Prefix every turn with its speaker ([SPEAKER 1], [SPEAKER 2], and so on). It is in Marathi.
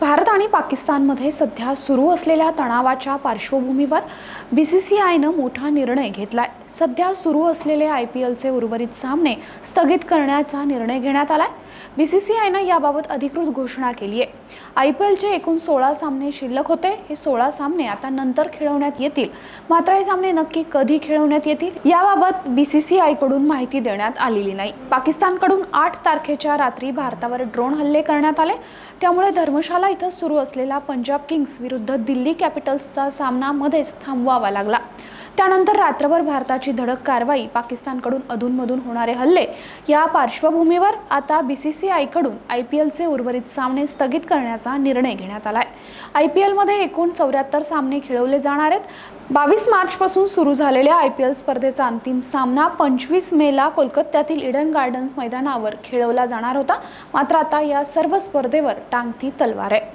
[SPEAKER 1] भारत आणि पाकिस्तानमध्ये सध्या सुरू असलेल्या तणावाच्या पार्श्वभूमीवर बी सी सी आयनं मोठा निर्णय घेतला आहे सध्या सुरू असलेले आय पी एलचे उर्वरित सामने स्थगित करण्याचा निर्णय घेण्यात आला आहे बी सी सी आयनं याबाबत अधिकृत घोषणा केली आहे आय पी एलचे एकूण सोळा सामने शिल्लक होते. हे सोळा सामने आता नंतर खेळवण्यात येतील. मात्र हे सामने नक्की कधी खेळवण्यात येतील? याबाबत बी सी सी आयकडून माहिती देण्यात आलेली नाही. पाकिस्तानकडून आठ तारखेच्या रात्री भारतावर ड्रोन हल्ले करण्यात आले. त्यामुळे धर्मशाला इथं सुरू असलेला पंजाब किंग्स विरुद्ध दिल्ली कॅपिटल्सचा सामना मध्येच थांबवावा लागला. त्यानंतर रात्रभर भारताची धडक कारवाई पाकिस्तानकडून अधूनमधून होणारे हल्ले या पार्श्वभूमीवर आता बी सी सी आयकडून आय पी एलचे उर्वरित सामने स्थगित करण्याचा निर्णय घेण्यात आला आहे आय पी एलमध्ये एकूण चौऱ्याहत्तर सामने खेळवले जाणार आहेत. बावीस मार्चपासून सुरू झालेल्या आय पी एल स्पर्धेचा अंतिम सामना पंचवीस मेला कोलकात्यातील इडन गार्डन्स मैदानावर खेळवला जाणार होता. मात्र आता या सर्व स्पर्धेवर टांगती तलवार आहे.